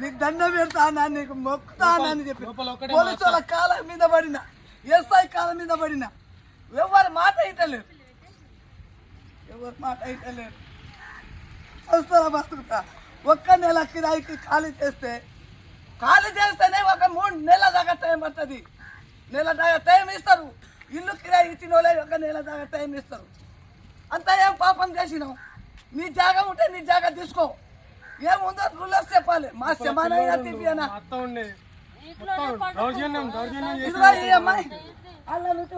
నీకు దండం పెడతానా నీకు మొక్కుతానా అని చెప్పి. పోలీసు వాళ్ళ కాళ్ళ మీద పడిన ఎస్ఐ కాళ్ళ మీద పడిన. ఎవరి మాట ఇట్టలేరు ఎవరి మాట ఇట్టలేరు వస్తారా బతుకుతా? ఒక్క నెల కిరాయికి ఖాళీ చేస్తే ఖాళీ చేస్తేనే ఒక మూడు నెలల దాకా టైం పడుతుంది. నెల దాకా టైం ఇస్తారు. ఇల్లు కిరాయి ఇచ్చిన వాళ్ళే ఒక నెల దాకా టైం ఇస్తారు. అంతా ఏం పాపం చేసినావు? నీ జాగా ఉంటే నీ జాగా తీసుకో. ఏముందో రూలర్స్ చెప్పాలి? మా దౌర్జన్యం చేసి ఇదిగో ఈ అమ్మాయి. వాళ్ళ నుంచి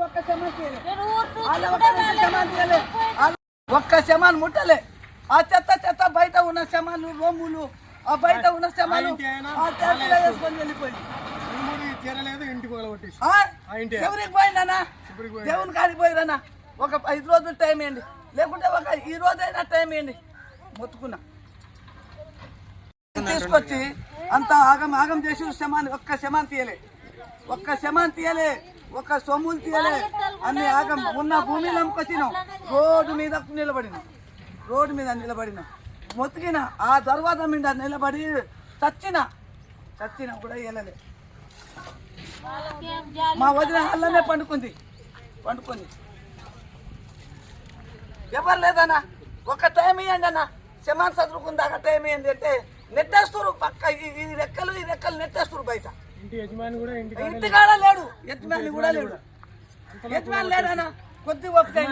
ఒక్క శమాన్ ముట్టలే. ఆ చెత్త చెత్త బయట ఉన్న శమాన్లు రొమ్ములు ఆ బయట ఉన్న ఆయన ఆ వేసుకొని వెళ్ళిపోయి ఇంటి. ఎవరికి పోయిందన్నా? దేవుని కాడికి పోయిరన్నా ఒక ఐదు రోజులు టైం ఇవ్వండి లేకుంటే ఒక ఈ రోజైనా టైం ఇవ్వండి మొత్తుకున్నా. తీసుకొచ్చి అంత ఆగం ఆగం చేసి శమాన్ ఒక్క శమాన్ తీయలే. ఒక్క శమాన్ తీయలే ఒక్క సొమ్ములు తీయలే. అన్ని ఆగం ఉన్న భూమిని అమ్ముకొచ్చినాం రోడ్డు మీద నిలబడినాం. రోడ్డు మీద నిలబడినాం. మొతికిన ఆ తర్వాత మీద నిలబడి చచ్చిన చచ్చిన కూడా వెళ్ళలే మా వదిన అల్లనే పండుకుంది. పండుకుంది. ఎవరు లేదన్నా? ఒక టైం ఇవ్వండి అన్న. శమాన్ చదువుకుందాక టైం ఇవ్వండి అంటే నెట్టేస్తారు పక్క ఈ ఈ రెక్కలు ఈ రెక్కలు నెట్టేస్తారు బయట. ఇంటి కూడా లేడు. యజమాని కూడా లేడు. యజమాని లేడన్నా కొద్ది ఒప్పిక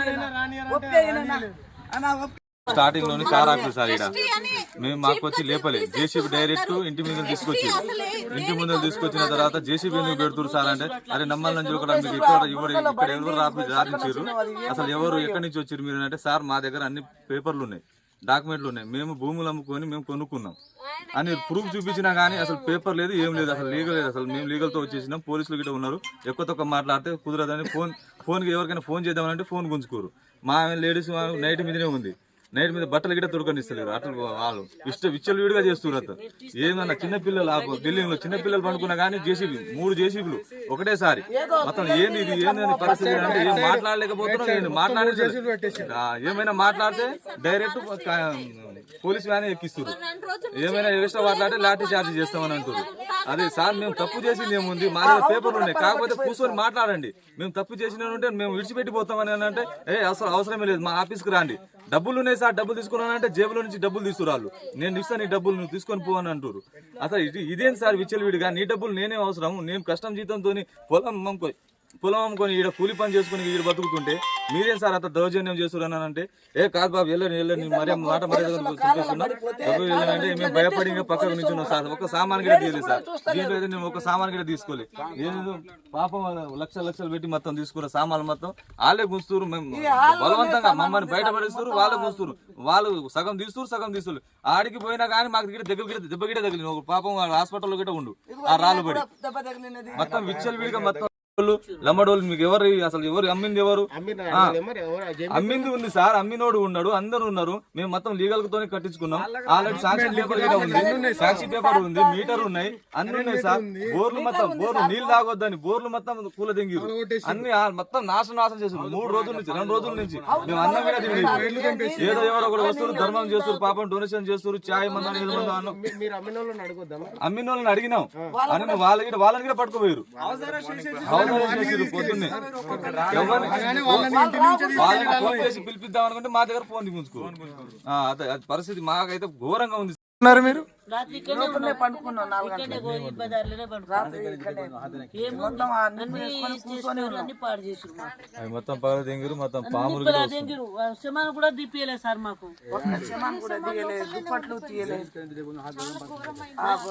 స్టార్టింగ్లోని కార్ ఆకులు సార్ ఇక్కడ మేము మాకు వచ్చి లేపలే జేసీబీ డైరెక్ట్ ఇంటి మీద తీసుకొచ్చి ఇంటి ముందు తీసుకొచ్చిన తర్వాత జేసీబీ ఎందుకు పెడుతున్నారు సార్ అంటే అరే నమ్మాలని చూడడం మీకు ఇక్కడ ఎవరు ఇక్కడ ఎవరు రాపి రాపించారు? అసలు ఎవరు ఎక్కడి నుంచి వచ్చారు మీరు అంటే సార్ మా దగ్గర అన్ని పేపర్లు ఉన్నాయి. డాక్యుమెంట్లు ఉన్నాయి. మేము భూములు అమ్ముకొని మేము కొనుక్కున్నాం. అని ప్రూఫ్ చూపించినా కానీ అసలు పేపర్ లేదు ఏం లేదు అసలు లీగల్ లేదు అసలు మేము లీగల్తో వచ్చేసినాం పోలీసులు గిట్ట ఉన్నారు. ఎక్కువ తక్కువ మాట్లాడితే కుదరదని ఫోన్ ఫోన్కి ఎవరికైనా ఫోన్ చేద్దామంటే ఫోన్ గుంజుకోరు. మా లేడీస్ నైట్ మీదనే ఉంది. నైట్ మీద బట్టలు గిట్ట దొరకనిస్తలేరు అట్లా వాళ్ళు. ఇష్ట విచ్చలు వీడిగా చేస్తున్నారు అత్త ఏమన్నా చిన్న పిల్లలు ఆ బిల్డింగ్లో చిన్న పిల్లలు పండుకున్నా కానీ జేసీబీ మూడు జేసీబీలు ఒకటేసారి. మొత్తం ఏంది ఇది? ఏంది పరిస్థితి అంటే ఏం మాట్లాడలేకపోతున్నాం మాట్లాడే ఏమైనా మాట్లాడితే డైరెక్ట్ పోలీస్ వ్యాన్ ఎక్కిస్తారు ఏమైనా ఎక్స్ట్రా మాట్లాడితే లాఠీ చార్జ్ చేస్తామని అంటారు అదే సార్ మేము తప్పు చేసింది ఏముంది మా దగ్గర పేపర్లు ఉన్నాయి. కాకపోతే కూర్చొని మాట్లాడండి. మేము తప్పు చేసిన ఉంటే మేము విడిచిపెట్టిపోతామని అని అంటే ఏ అవసరం అవసరమే లేదు మా ఆఫీస్కి రండి. డబ్బులు ఉన్నాయి సార్ డబ్బులు తీసుకున్నానంటే జేబులో నుంచి డబ్బులు తీసుకురాళ్ళు నేను ఇస్తాను నీ డబ్బులు నువ్వు తీసుకొని పో అని అంటారు అసలు ఇది ఇదేం సార్ విచ్చలవిడిగా? నీ డబ్బులు నేనే అవసరం నేను కష్టం జీతంతో పొలం అమ్ముకో పొలం అమ్ముకొని ఈడ కూలి పని చేసుకుని ఈడ బతుకుతుంటే మీరేం సార్ అంత దౌర్జన్యం చేస్తున్నారు అని అంటే ఏ కాదు బాబు వెళ్ళని వెళ్ళని మరి మాట మర్యాద చూపిస్తున్నా డబ్బులు వెళ్ళనంటే మేము భయపడి ఇంకా పక్కకు నిల్చున్నాం సార్ ఒక సామాన్ కూడా తీయలేదు సార్ దీంట్లో అయితే నేను ఒక సామాన్ కూడా తీసుకోలేదు నేను పాపం లక్షలు లక్షలు పెట్టి మొత్తం తీసుకున్న సామాన్లు మొత్తం వాళ్ళే గుంచుతారు మేము బలవంతంగా మమ్మల్ని బయటపడిస్తారు వాళ్ళే గుంచుతారు వాళ్ళు సగం తీస్తారు సగం తీస్తారు ఆడికి పోయినా కానీ మాకు దగ్గర గిట్ట దెబ్బ తగిలింది ఒక పాపం హాస్పిటల్లో గిట్ట ఉండు ఆ రాళ్ళు పడి మొత్తం విచ్చలు విడిగా మొత్తం లంబడోళ్ళు మీకు ఎవరు అసలు ఎవరు అమ్మింది ఎవరు? అమ్మింది ఉంది సార్ అమ్మినోడు ఉన్నాడు అందరు ఉన్నారు. మేము మొత్తం లీగల్ తోనే కట్టించుకున్నాం. ఆల్రెడీ సాక్షి పేపర్ కూడా ఉంది. సాక్షి పేపర్ ఉంది మీటర్ ఉన్నాయి అన్ని ఉన్నాయి సార్. బోర్లు మొత్తం బోర్లు నీళ్ళు తాగొద్దని బోర్లు మొత్తం కూల దింగిరు అన్ని మొత్తం నాశనం నాశనం చేసారు మూడు రోజుల నుంచి రెండు రోజుల నుంచి. మేము అన్నం కూడా తినలేదు ఏదో ఎవరో కూడా వస్తారు ధర్మం చేస్తారు పాపం డొనేషన్ చేస్తారు చాయ్ మందం మందం అన్నం. మీరు అమ్మిన వాళ్ళని అడిగినాం. అని వాళ్ళ గిట్ట వాళ్ళని కూడా పట్టుకోపోయారు. వాళ్ళని ఫోన్ చేసి పిలిపిద్దాం అనుకుంటే మా దగ్గర ఫోన్ దిగుంచుకో ఆ, అదే అది పరిస్థితి మాకైతే ఘోరంగా ఉంది మీరు? బజార్లోనే పడుకున్నాం. మొత్తం పగల దింగిరు మొత్తం పాములు కూడా దిప్పియలేదు సార్ మాకు. ఒక్క శమాన్ కూడా తీయలే దుప్పట్లు తీయలే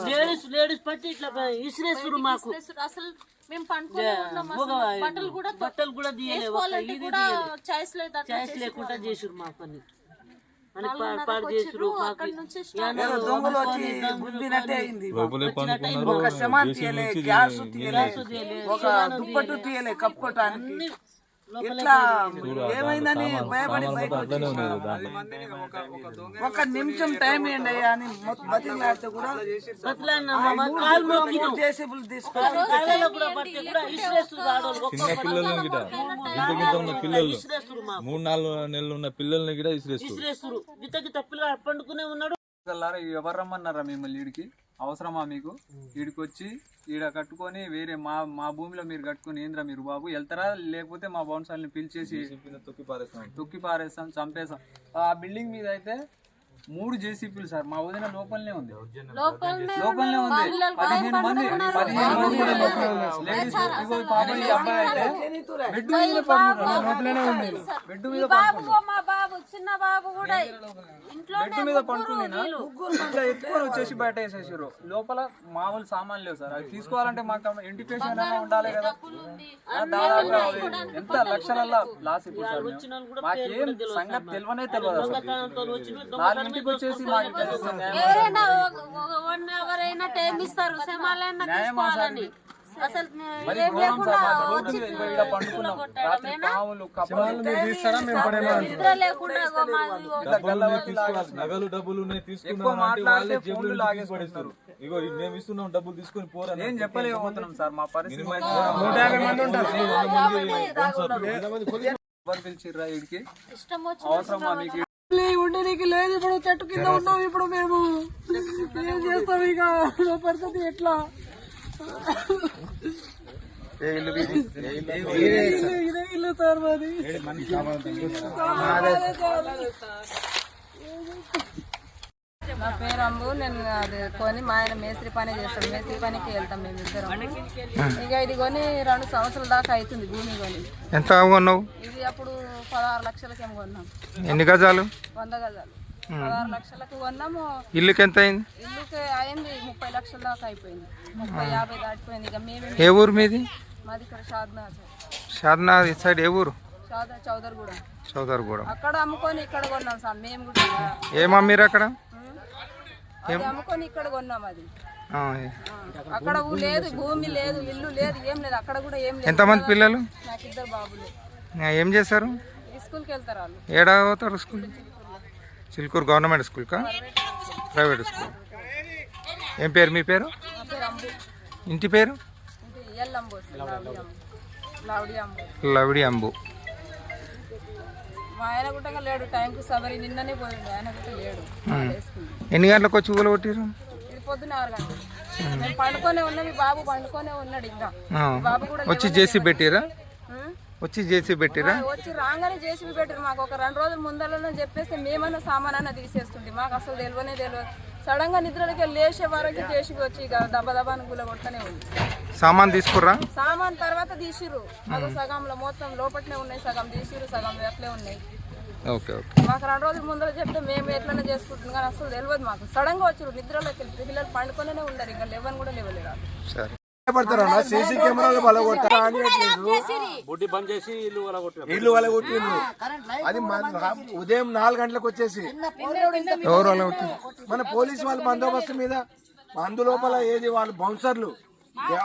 లేడీస్ లేడీస్ పట్టి ఇట్లా ఇసిరేస్తురు మాకు. అసలు మేము కూడా బట్టలు కూడా తీయలే ఒక వేసుకోవాలంటే ఇది కూడా చాయిస్ లేదు అట్లా చాయిస్ లేకుండా చేసిరు మాకు అని అని పాడు పాడు చేసిరు మాకు అక్కడి నుంచి ఏమన్నా ఏదో దొంగలు వచ్చి గుద్దినట్టే అయింది. లోపలే పండుకున్నారు ఒక శమాన్ తీయలే గ్యాస్ తీయలే తీయలే, ఒక దుప్పట్టు తీయలే. కప్పుకోవటానికి ఇట్లా ఏమైందని భయపడి ఒక నిమిషం టైం ఏంటి అయ్యా అని మొత్తం బతిలాడితే కూడా జేసీబుల్ చిన్న పిల్లల్ని గిట ఇంత గింత ఉన్న పిల్లలు. మూడు నాలుగు నెలలు ఉన్న పిల్లల్ని గిట ఇసిరేస్తారు ఇసిరేస్తురు గిత గిత పిల్ల పండుకునే ఉన్నాడు. ఎవరు రమ్మన్నారా మిమ్మల్ని ఈడికి? అవసరమా మీకు? ఈడికి వచ్చి ఈడ కట్టుకొని వేరే మా మా భూమిలో మీరు కట్టుకొని ఏంద్రా మీరు బాబు? వెళ్తారా? లేకపోతే మా బౌన్సర్ని పిలిచేసి తొక్కి పారేస్తాం. తొక్కి పారేస్తాం చంపేస్తాం. ఆ బిల్డింగ్ మీద అయితే మూడు జేసీపీలు సార్. మా వదిన లోపలనే ఉంది. లోపలనే ఉంది. పదిహేను మంది. పదిహేను మంది కూడా లోపలే ఉన్నారు. లేడీస్ ఇగో ఈ పాప ఈ అబ్బాయి అయితే బెడ్ మీద బెడ్ మీద బాబు మా బాబు చిన్న బాబు కూడా ఇంట్లోనే బెడ్ మీద ముగ్గురు పడుకునేనా వీళ్ళు. ఇట్లా ఎత్తుకొని వచ్చేసి బయట వేసేసారు లోపల మామూలు సామాన్లు లేవు సార్. అవి తీసుకోవాలంటే మాకు ఇంటిపేషన్ అయినా ఉండాలి కదా? దాదాపు ఎంత లక్షలల్లో లాస్ ఇప్పుడు సార్. మాకేం సంగతి తెలియనే తెలియదు అసలు. నాలుగింటికి వచ్చేసి ఎవరైనా వన్ అవర్ అయినా టైం ఇస్తారు తీసుకోవాలని అసలు ఏం లేకుండా వచ్చి నిద్ర లేకుండా. నగలు డబ్బులు. ఇగో ఇది మేము ఇస్తున్నాం డబ్బులు తీసుకొని పోరా ఏం చెప్పలేకపోతున్నాం సార్ మా పరిస్థితి నూట యాభై మంది ఉంటారు పిలిచిర్రా అవసరమా ఉండడానికి లేదు ఇప్పుడు చెట్టు కింద ఉన్నాం ఇప్పుడు మేము. ఏం చేస్తాం ఇక? పరిస్థితి ఎట్లా? ఇదే? ఇల్లు? సార్ మాది. నా పేరు అంబు. నేను అది కొని మా ఆయన మేస్త్రి పని చేస్తాడు. మేస్త్రి పనికి వెళ్తాం మేము ఇద్దరం. ఇక ఇది కొని రెండు సంవత్సరాల దాకా అవుతుంది భూమి కొని. ఎంత కొన్నావు? ఇది అప్పుడు పదహారు లక్షలకి ఏమో కొన్నాం. ఎన్ని గజాలు? వంద గజాలు. పదహారు లక్షలకు కొన్నాము. ఇల్లుకి ఎంత అయింది? ఇల్లుకి అయింది ముప్పై లక్షల దాకా అయిపోయింది. ముప్పై యాభై దాటిపోయింది. ఇక మేము ఏ ఊరు మీది? మాది ఇక్కడ షాద్నా సైడ్ ఏ ఊరు? షాదా చౌదరి కూడా చౌదరిగూడెం. అక్కడ అమ్ముకొని ఇక్కడ కొన్నాం సార్. మేము కూడా ఏమా మీరు అక్కడ? అది అమ్ముకొని ఇక్కడ కొన్నాం అది. అక్కడ లేదు భూమి లేదు ఇల్లు లేదు ఏం లేదు అక్కడ కూడా ఏం లేదు. ఎంతమంది పిల్లలు? నాకు ఇద్దరు బాబులు. ఏం చేశారు? ఈ స్కూల్కి వెళ్తారు వాళ్ళు. ఏడా పోతారు స్కూల్? చిలుకూరు గవర్నమెంట్ స్కూల్కా ప్రైవేట్ స్కూల్. ఏం పేరు మీ పేరు? ఇంటి పేరు? లావడి అంబు. మా ఆయన కూడా లేడు టైంకి సబరి నిన్ననే పోయింది ఆయన కూడా లేడు. ఎన్ని గంటలకు వచ్చి ఊగలు కొట్టిరు ఇది పొద్దున ఆరు గంటలు మేము పండుకొనే ఉన్నాం ఈ బాబు పండుకొనే ఉన్నాడు ఇంకా. బాబు కూడా వచ్చి జేసీ పెట్టిరా? వచ్చి జేసీ పెట్టిరా? వచ్చి రాగానే జేసీబీ పెట్టారు మాకు. ఒక రెండు రోజుల ముందరలోనే చెప్పేస్తే మేమన్నా సామాన్ అన్న తీసేస్తుండే. మాకు అసలు తెలియనే తెలియదు సడన్గా నిద్రలోకి లేచే వరకు జేసీబీ వచ్చి ఇక దెబ్బ దెబ్బని గుల కొట్టనే ఉంది. సామాన్ తీసుకుర్రా? సామాన్ తర్వాత తీసిర్రు. అది సగంలో మొత్తం లోపట్నే ఉన్నాయి సగం తీసిర్రు సగం అట్లే ఉన్నాయి. Okay okay. మాకు రెండు రోజుల ముందర చెప్తే మేము ఎట్లనే చేసుకుంటున్నాం కానీ అసలు తెలియదు మాకు. సడన్గా వచ్చారు నిద్రలోకి వెళ్ళి పిల్లలు పండుకొనే ఉండరు ఇంకా లేవని కూడా లేవలేరు సరే. పడతారన్న సీసీ కెమెరాలు బలగొట్టారు ఆనియట్లేదు బుడ్డి బంద్ చేసి ఇల్లు వాళ్ళ కొట్టారు ఇల్లు బలగొట్టిండ్రు అది ఉదయం నాలుగు గంటలకు వచ్చేసి. ఎవరు మన పోలీస్ వాళ్ళ బందోబస్తు మీద అందు లోపల ఏది వాళ్ళు బౌన్సర్లు?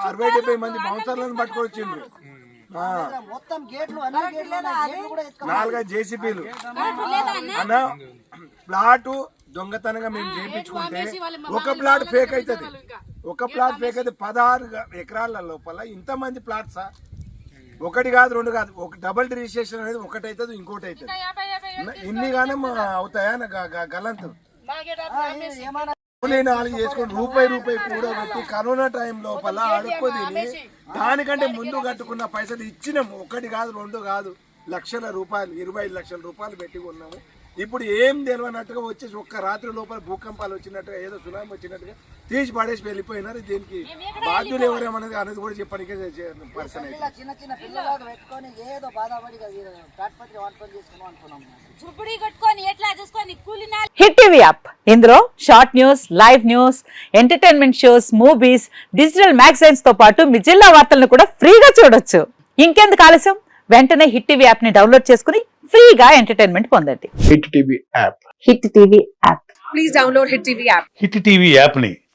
అరవై డెబ్బై మంది బౌన్సర్లను పట్టుకొని వచ్చిండ్రు. నాలుగైదు జేసీపీలు అన్న ప్లాటు దొంగతనంగా మేము చేయించుకుంటే ఒక ప్లాట్ ఫేక్ అవుతుంది ఒక ప్లాట్ ఫేక్ అయితే పదహారు ఎకరాల లోపల ఇంతమంది ప్లాట్సా ఒకటి కాదు రెండు కాదు ఒక డబుల్ రిజిస్ట్రేషన్ అనేది ఒకటి అవుతుంది ఇంకోటి అవుతుంది ఇన్ని గానం అవుతాయా? నా గ- గ- గలంతు. కూలీ నాలుగు చేసుకొని రూపాయి రూపాయి కూడా పెట్టి కరోనా టైం లోపల అడుక్కో తిని దానికంటే ముందు కట్టుకున్న పైసలు ఇచ్చినాము. ఒకటి కాదు రెండు కాదు లక్షల రూపాయలు ఇరవై ఐదు లక్షల రూపాయలు పెట్టి కొన్నాము. ఇప్పుడు ఏం తెలియనట్టుగా వచ్చేసి ఒక్క రాత్రి లోపల భూకంపాలు వచ్చినట్టుగా ఏదో సునామీ వచ్చినట్టుగా తీసి పడేసి వెళ్ళిపోయినారు. దీనికి బాధ్యులు ఎవరేమన్నది అనేది కూడా చెప్పడానికి పర్సన్ చిన్న చిన్న పిల్లలకు పెట్టుకొని ఏదో బాధపడి తాటిపత్రి వంటలు చేసుకున్నాం అనుకున్నాం చుప్పుడు కట్టుకొని ఎట్లా చూసుకొని కూలినా హిట్ టీవీ యాప్. ఇందులో short news live news entertainment shows movies digital మ్యాగజైన్స్తో పాటు మీ జిల్లా వార్తలను కూడా ఫ్రీగా చూడొచ్చు. ఇంకెందుకు ఆలస్యం? వెంటనే హిట్ టీవీ యాప్ని డౌన్లోడ్ చేసుకుని ఫ్రీగా ఎంటర్టైన్మెంట్ పొందండి. Hit TV app. Hit TV app. Hit TV యాప్ని